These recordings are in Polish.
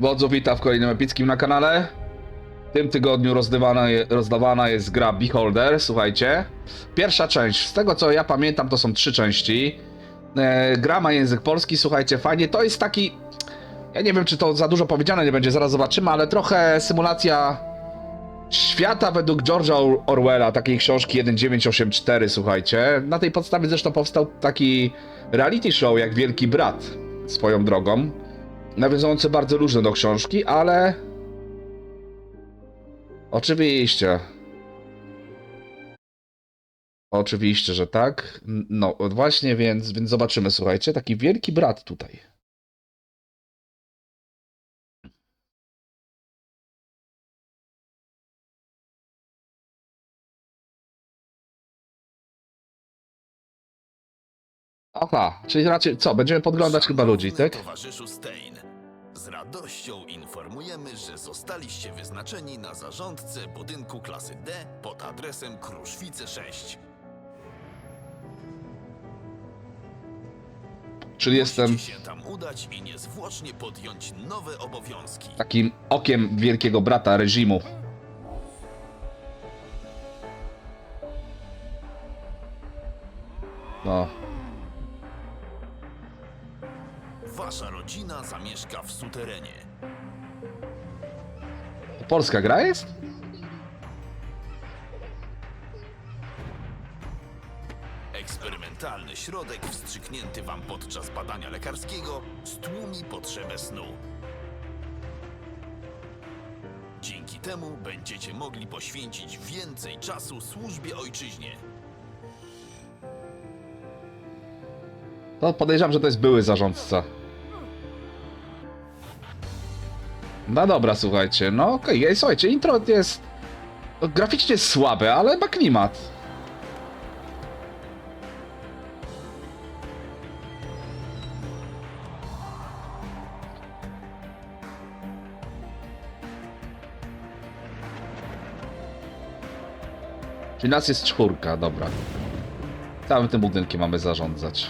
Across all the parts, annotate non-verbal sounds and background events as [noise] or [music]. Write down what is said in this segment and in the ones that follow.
Wodzu, witam w kolejnym epickim na kanale. W tym tygodniu rozdawana, je, rozdawana jest gra Beholder, słuchajcie. Pierwsza część, z tego co ja pamiętam, to są trzy części. E, gra ma język polski, słuchajcie, fajnie. To jest taki. Ja nie wiem, czy to za dużo powiedziane nie będzie, zaraz zobaczymy, ale trochę symulacja świata według George'a Or- Orwella, takiej książki 1984, słuchajcie. Na tej podstawie zresztą powstał taki reality show jak Wielki Brat, swoją drogą nawiązujący bardzo różne do książki, ale oczywiście. Oczywiście, że tak. No, właśnie, więc, więc zobaczymy, słuchajcie, taki wielki brat tutaj. Aha, czyli raczej co, będziemy podglądać chyba ludzi, tak? Towarzyszu Stein, radością informujemy, że zostaliście wyznaczeni na zarządcę budynku klasy D pod adresem Kruszwice 6. Czyli jestem Musicie się tam udać i niezwłocznie podjąć nowe obowiązki. takim okiem wielkiego brata reżimu. No, Wasza rodzina zamieszka w suterenie. polska gra jest? Eksperymentalny środek wstrzyknięty wam podczas badania lekarskiego stłumi potrzebę snu. Dzięki temu będziecie mogli poświęcić więcej czasu służbie ojczyźnie. To podejrzewam, że to jest były zarządca. No dobra, słuchajcie, no okej, okay. słuchajcie, intro jest no, graficznie jest słabe, ale ma klimat. Czyli nas jest czwórka, dobra. Całym tym budynkiem mamy zarządzać.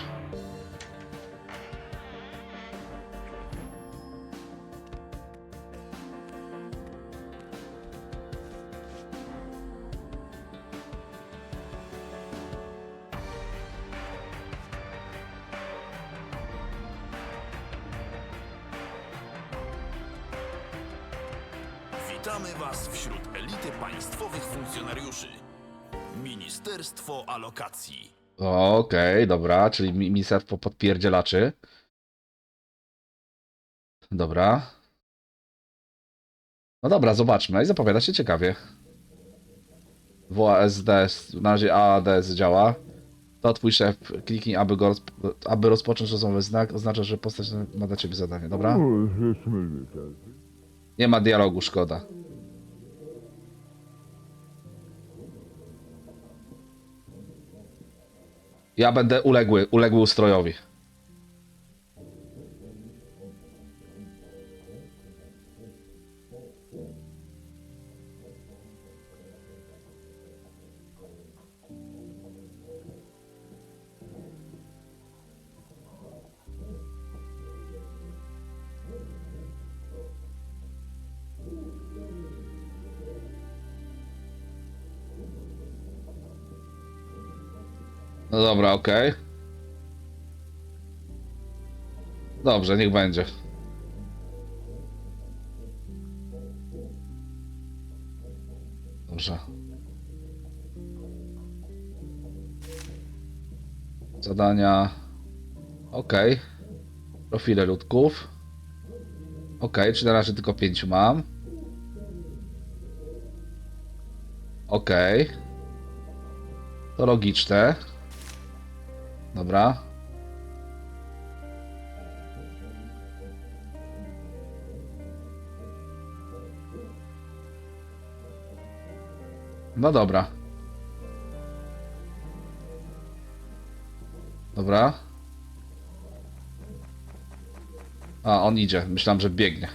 Dobra, czyli mi- ministerstwo podpierdzielaczy. Dobra. No dobra, zobaczmy. I zapowiada się ciekawie. WASD, na razie AADS działa. To twój szef. Kliknij, aby, go aby rozpocząć rozmowę. Znak oznacza, że postać ma dla ciebie zadanie. Dobra? Nie ma dialogu, szkoda. Ja będę uległy, uległy ustrojowi. No dobra, okej. Dobrze, niech będzie. Dobrze. Zadania. Okej. Profile ludków. Okej, czy na razie tylko pięciu mam? Okej. To logiczne. Dobra. No dobra. Dobra. A, on idzie. Myślałem, że biegnie.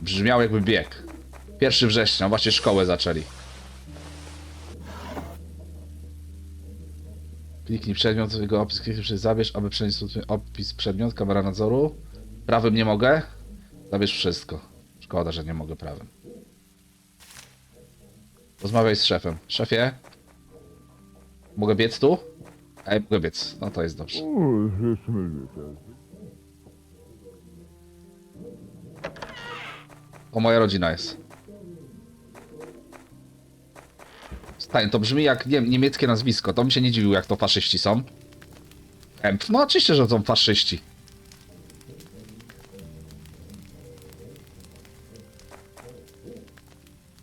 Brzmiał jakby bieg. 1 września, właśnie szkołę zaczęli. Kliknij przedmiot, jego opis, kliknij zabierz, aby przenieść opis przedmiot, kamera nadzoru. Prawym nie mogę. Zabierz wszystko. Szkoda, że nie mogę prawym. Rozmawiaj z szefem. Szefie? Mogę biec tu? Ej, mogę biec. No to jest dobrze. To moja rodzina jest. Stań, to brzmi jak nie, niemieckie nazwisko. To mi się nie dziwił, jak to faszyści są. Kempf. No oczywiście, że są faszyści.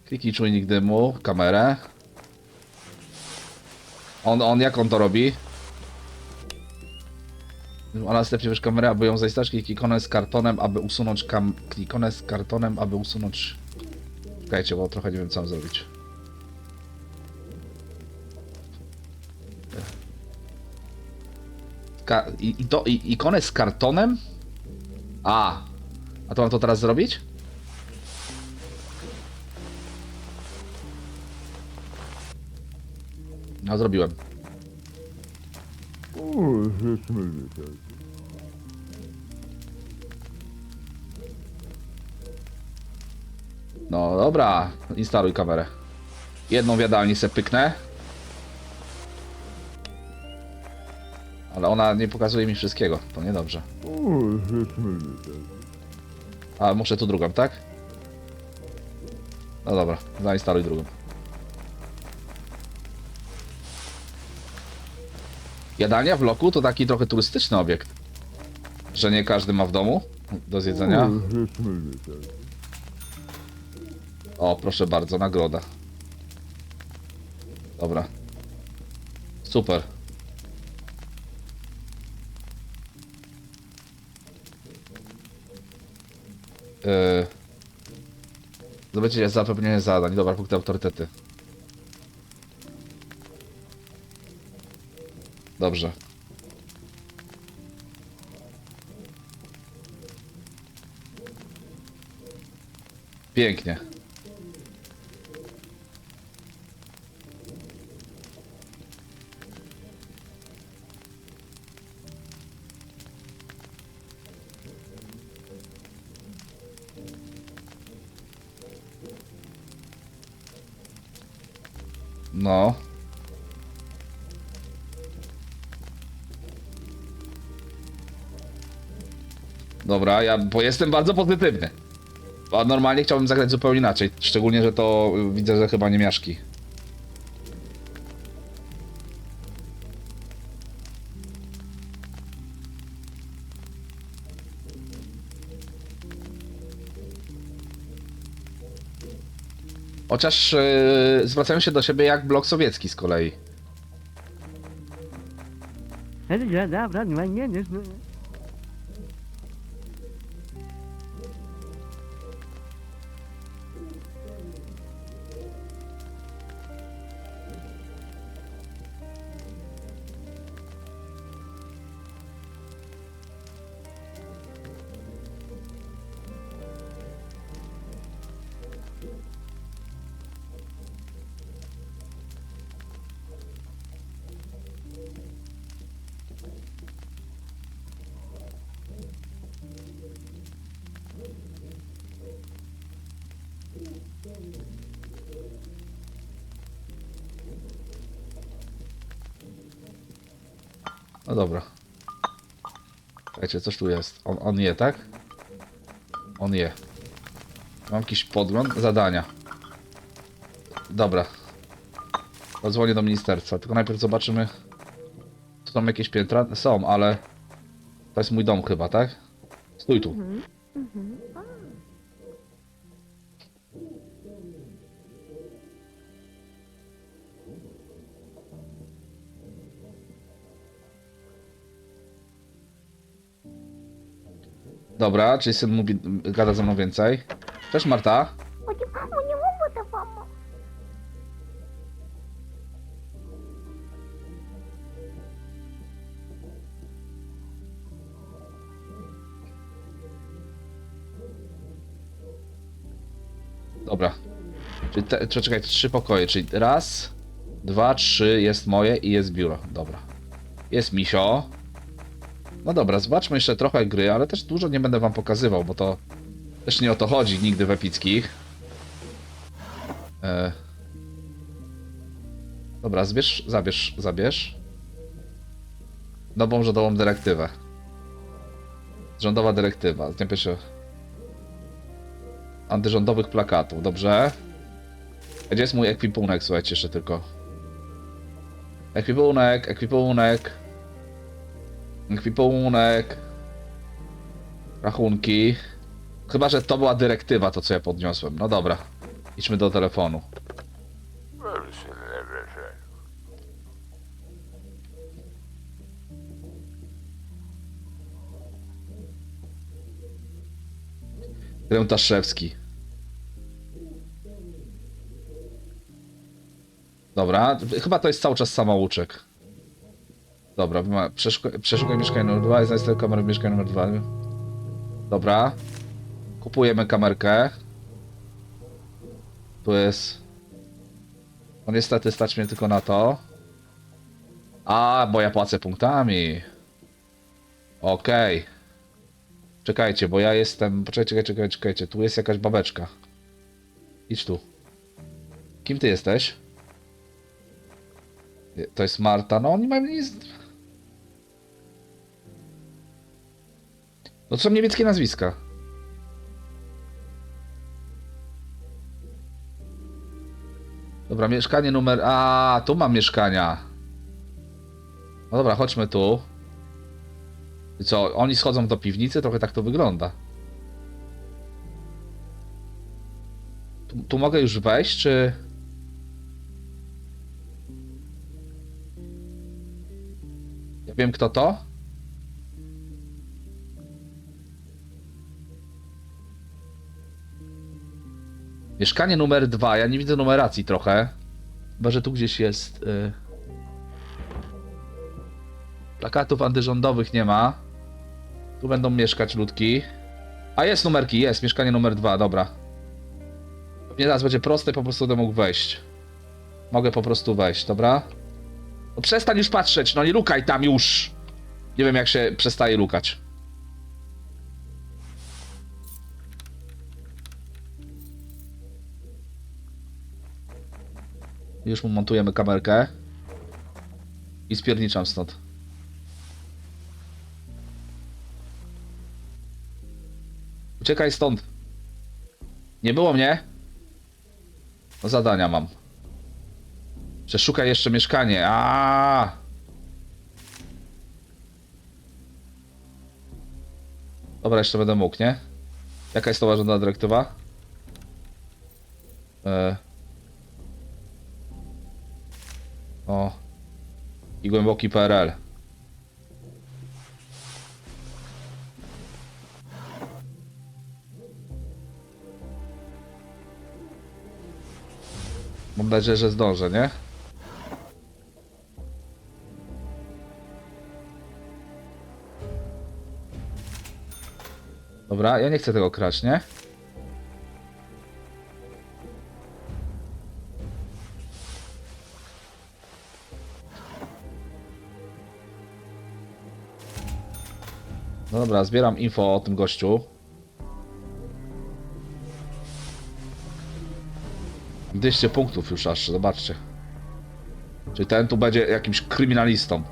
Kliknij czujnik dymu, kamerę. On, on, jak on to robi? A następnie wiesz kamerę, aby ją zaistać, klik ikonę z kartonem, aby usunąć kam... Ikonę z kartonem, aby usunąć... Czekajcie, bo trochę nie wiem co mam zrobić. I, i to, i, ikonę z kartonem? A. A to mam to teraz zrobić? No, zrobiłem. No dobra, instaluj kamerę. Jedną wiadalnię se pyknę. Ona nie pokazuje mi wszystkiego, to niedobrze. A muszę tu drugą, tak? No dobra, zainstaluj drugą. Jadalnia w loku to taki trochę turystyczny obiekt. Że nie każdy ma w domu do zjedzenia. O, proszę bardzo, nagroda. Dobra. Super. Yy. Zobaczycie zapewnienie zadań. Dobra, punkty autorytety. Dobrze. Pięknie. No. Dobra, ja bo jestem bardzo pozytywny. A normalnie chciałbym zagrać zupełnie inaczej. Szczególnie, że to y, widzę, że chyba nie miaszki. Chociaż yy, zwracają się do siebie jak blok sowiecki z kolei. No dobra. Słuchajcie, coś tu jest. On, on je, tak? On je. Mam jakiś podgląd? Zadania. Dobra. Zadzwonię do ministerstwa, tylko najpierw zobaczymy. Tu są jakieś piętra? Są, ale... To jest mój dom chyba, tak? Stój tu. Dobra, Jason mówi, gada ze mną więcej. Cześć Marta. Dobra. Czyli te, czekaj, trzy pokoje, czyli raz, dwa, trzy jest moje i jest biuro. Dobra. Jest misio. No dobra, zobaczmy jeszcze trochę gry, ale też dużo nie będę wam pokazywał, bo to Też nie o to chodzi nigdy w epickich. E... Dobra, zbierz, zabierz, zabierz. Nową rządową dyrektywę. Rządowa dyrektywa. Z dnia pierwszego. Antyrządowych plakatów, dobrze. Gdzie jest mój ekwipunek, słuchajcie, jeszcze tylko. Ekwipunek, ekwipunek. Ekwipunek. Rachunki. Chyba, że to była dyrektywa, to co ja podniosłem. No dobra. Idźmy do telefonu. Rętaszewski. Dobra, chyba to jest cały czas samouczek. Dobra, przeszukaj, przeszukaj mieszkanie numer 2 i znajdź kamerę w mieszkaniu numer 2. Dobra. Kupujemy kamerkę. Tu jest... No niestety stać mnie tylko na to. A, bo ja płacę punktami. Okej. Czekajcie, bo ja jestem... Poczekajcie, czekajcie, czekajcie, czekajcie. Tu jest jakaś babeczka. Idź tu. Kim ty jesteś? To jest Marta. No oni mają nic... No to są niemieckie nazwiska. Dobra, mieszkanie numer... A, tu mam mieszkania. No dobra, chodźmy tu. I co, oni schodzą do piwnicy? Trochę tak to wygląda. Tu, tu mogę już wejść, czy... Ja wiem, kto to. Mieszkanie numer dwa. Ja nie widzę numeracji trochę. Chyba, że tu gdzieś jest. Y... Plakatów antyrządowych nie ma. Tu będą mieszkać ludki. A jest numerki, jest. Mieszkanie numer dwa, dobra. Pewnie będzie proste, po prostu będę mógł wejść. Mogę po prostu wejść, dobra? No przestań już patrzeć, no nie lukaj tam już! Nie wiem jak się przestaje lukać. Już mu montujemy kamerkę. I spierniczam stąd. Uciekaj stąd. Nie było mnie? No zadania mam. Przeszukaj jeszcze mieszkanie. A. Dobra, jeszcze będę mógł, nie? Jaka jest to ważna dyrektywa? E... O. I głęboki PRL. Mam nadzieję, że zdążę, nie? Dobra, ja nie chcę tego kraść, nie? No dobra, zbieram info o tym gościu. 200 punktów już aż, zobaczcie. Czyli ten tu będzie jakimś kryminalistą.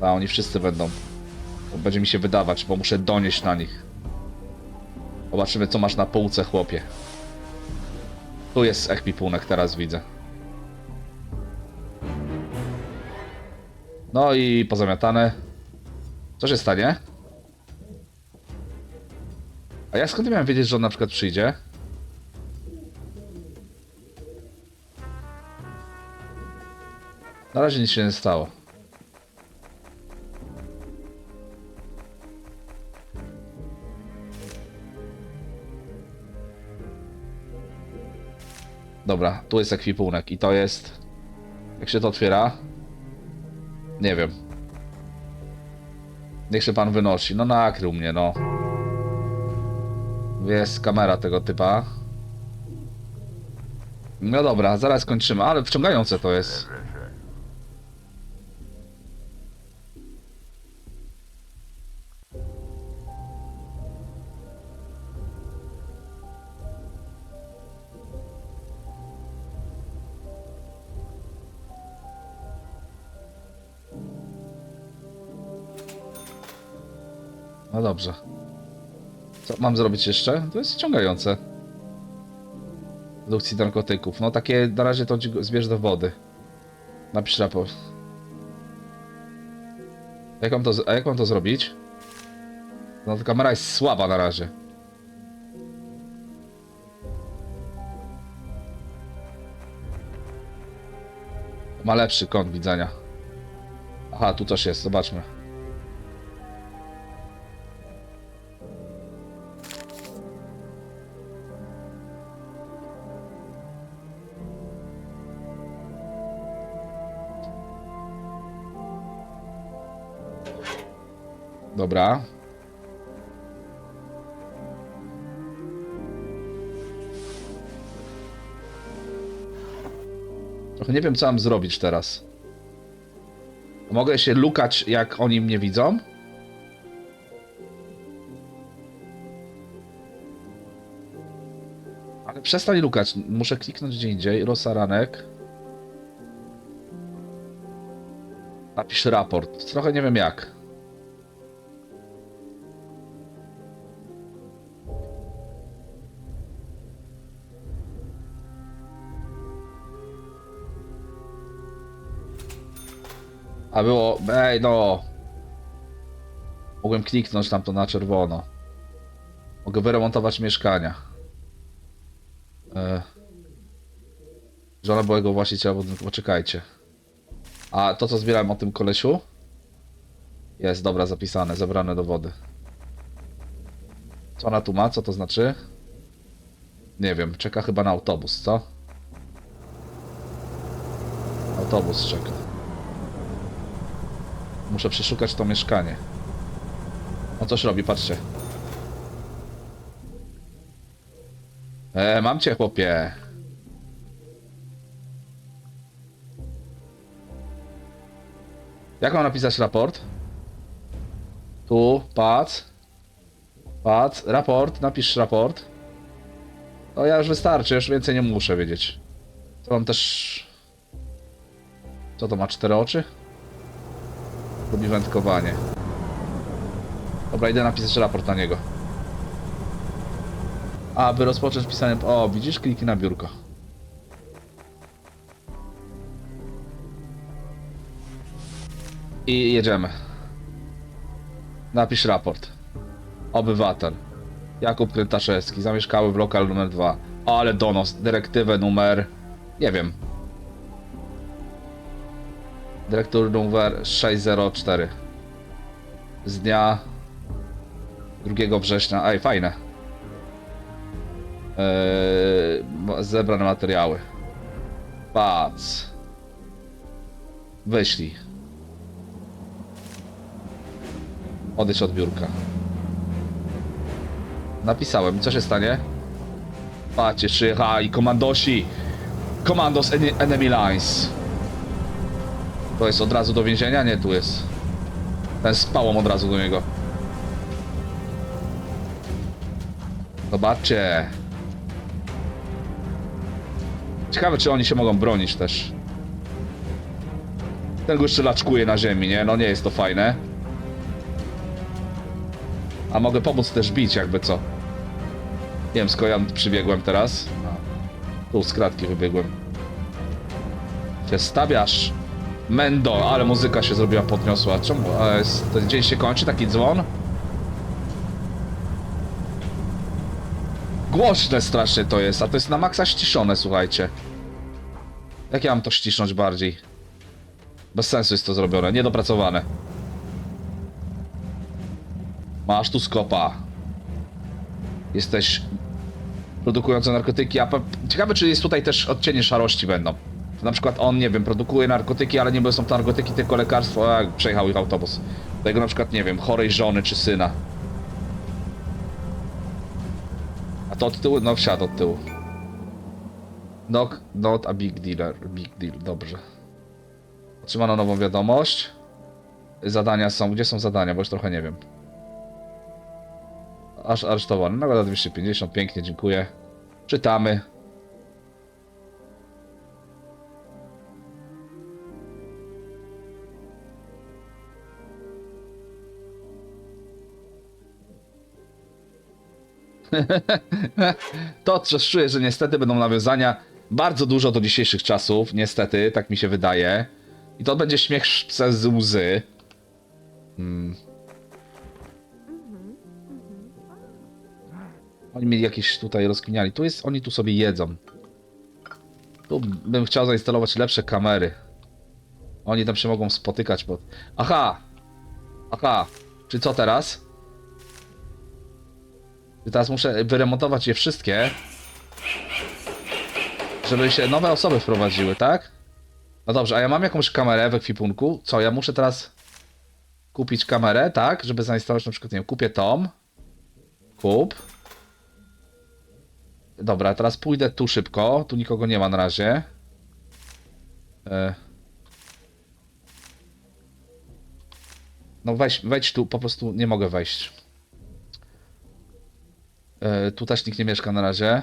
A oni wszyscy będą. To będzie mi się wydawać, bo muszę donieść na nich. Zobaczymy co masz na półce, chłopie. Tu jest ekwipunek, teraz widzę. No i pozamiatane. Co się stanie? A ja skąd miałem wiedzieć, że on na przykład przyjdzie? Na razie nic się nie stało. Dobra, tu jest ekwipunek i to jest... Jak się to otwiera? Nie wiem. Niech się pan wynosi. No nakrył mnie, no. Jest kamera tego typa. No dobra, zaraz kończymy, ale wciągające to jest. No dobrze. Co mam zrobić jeszcze? To jest ściągające. Produkcji narkotyków. No takie na razie to zbierz do wody. Napisz raport. Jak mam to, a jak mam to zrobić? No ta kamera jest słaba na razie. Ma lepszy kąt widzenia. Aha, tu coś jest, zobaczmy. Dobra. Trochę nie wiem, co mam zrobić teraz. Mogę się lukać, jak oni mnie widzą? Ale przestań lukać. Muszę kliknąć gdzie indziej. Rosaranek. Napisz raport. Trochę nie wiem jak. A było, ej no. Mogłem kliknąć tam to na czerwono. Mogę wyremontować mieszkania. E... Żona byłego właściciela budynku, poczekajcie. A to co zbierałem o tym kolesiu? Jest, dobra, zapisane, zebrane do wody. Co ona tu ma? Co to znaczy? Nie wiem, czeka chyba na autobus, co? Autobus czeka. Muszę przeszukać to mieszkanie. No coś robi, patrzcie. E, mam cię, chłopie. Jak mam napisać raport? Tu, patrz. Patrz, raport, napisz raport. No ja już wystarczy, już więcej nie muszę wiedzieć. To mam też... Co to ma, cztery oczy? Lubi wędkowanie. Dobra, idę napisać raport na niego. Aby rozpocząć pisanie... O, widzisz? Kliki na biurko. I jedziemy. Napisz raport. Obywatel. Jakub Krytaszewski, zamieszkały w lokal numer 2. Ale donos, dyrektywę numer... Nie wiem. Dyrektor numer 604. Z dnia 2 września. Ej, fajne. Eee, zebrane materiały. Patrz. Wyślij. Odejdź od biurka. Napisałem. I co się stanie? Patrzcie, przyjechali komandosi. Commandos Ene- Enemy Lines. To jest od razu do więzienia? Nie, tu jest. Ten z pałą od razu do niego. Zobaczcie. Ciekawe, czy oni się mogą bronić też. Ten go jeszcze laczkuje na ziemi, nie? No nie jest to fajne. A mogę pomóc też bić, jakby co. Nie wiem, skąd ja przybiegłem teraz. Tu z kratki wybiegłem. Się stawiasz. Mendo, ale muzyka się zrobiła podniosła. Czemu? Ten dzień się kończy, taki dzwon? Głośne strasznie to jest, a to jest na maksa ściszone, słuchajcie. Jak ja mam to ścisnąć bardziej? Bez sensu jest to zrobione, niedopracowane. Masz tu skopa. Jesteś produkujący narkotyki, a ciekawe czy jest tutaj też odcienie szarości będą. Na przykład on, nie wiem, produkuje narkotyki, ale nie są to narkotyki, tylko lekarstwo, a przejechał ich autobus. Tego na przykład, nie wiem, chorej żony czy syna. A to od tyłu? No wsiadł od tyłu. Not, not a big dealer. Big deal, dobrze. Otrzymano nową wiadomość. Zadania są. Gdzie są zadania? Bo już trochę nie wiem. Aż aresztowany. Nagroda 250. Pięknie, dziękuję. Czytamy. [laughs] to coś czuję, że niestety będą nawiązania bardzo dużo do dzisiejszych czasów. Niestety, tak mi się wydaje. I to będzie śmiech przez łzy. Hmm. Oni mieli jakieś tutaj rozkminiali. Tu jest, oni tu sobie jedzą. Tu bym chciał zainstalować lepsze kamery. Oni tam się mogą spotykać, bo... Aha! Aha! Czy co teraz? Teraz muszę wyremontować je wszystkie? Żeby się nowe osoby wprowadziły, tak? No dobrze, a ja mam jakąś kamerę w ekwipunku. Co, ja muszę teraz kupić kamerę, tak? Żeby zainstalować na przykład, nie wiem, kupię tom. Kup. Dobra, teraz pójdę tu szybko. Tu nikogo nie ma na razie. E... No weź, wejdź tu, po prostu nie mogę wejść. E, tu też nikt nie mieszka na razie.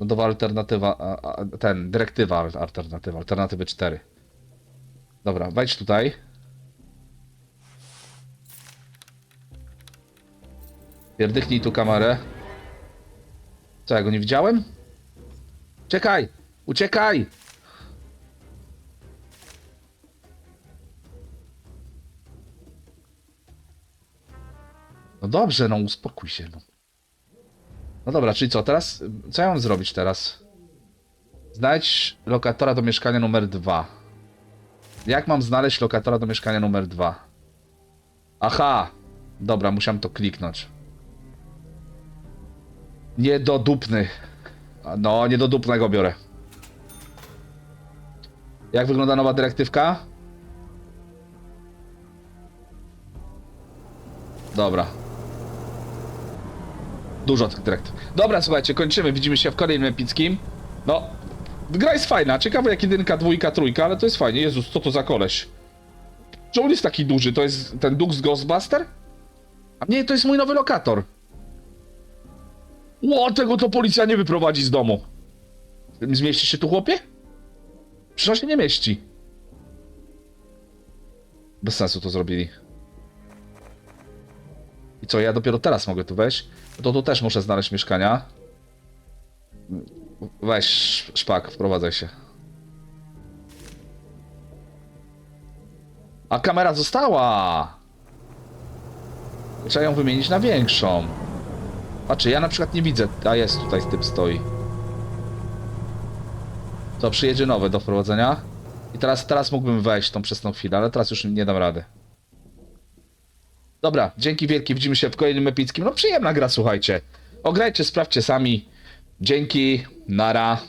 Nowa alternatywa, ten, dyrektywa alternatywa, alternatywy 4. Dobra, wejdź tutaj. Pierdyknij tu kamerę. Co, ja go nie widziałem? Uciekaj! Uciekaj! No dobrze, no uspokój się, no. No dobra, czyli co teraz? Co ja mam zrobić teraz? Znajdź lokatora do mieszkania numer 2. Jak mam znaleźć lokatora do mieszkania numer 2? Aha! Dobra, musiałem to kliknąć. Niedodupny. No, niedodupnego biorę. Jak wygląda nowa dyrektywka? Dobra. Dużo tych dyrektyw. Dobra, słuchajcie, kończymy. Widzimy się w kolejnym epickim. No, gra jest fajna. Ciekawe jak jedynka, dwójka, trójka, ale to jest fajnie. Jezus, co to za koleś? Czy on jest taki duży? To jest ten duch z Ghostbuster? A nie, to jest mój nowy lokator. Ło, tego to policja nie wyprowadzi z domu. Zmieści się tu, chłopie? Przecież się nie mieści. Bez sensu to zrobili. Co, ja dopiero teraz mogę tu wejść? To tu też muszę znaleźć mieszkania. Weź szpak, wprowadzaj się. A kamera została! Trzeba ją wymienić na większą. Patrzcie, ja na przykład nie widzę. A jest tutaj z tym stoi. To przyjedzie nowe do wprowadzenia. I teraz, teraz mógłbym wejść tą przez tą chwilę, ale teraz już nie dam rady. Dobra, dzięki wielkie, widzimy się w kolejnym epickim. No przyjemna gra, słuchajcie. Ograjcie, sprawdźcie sami. Dzięki, nara.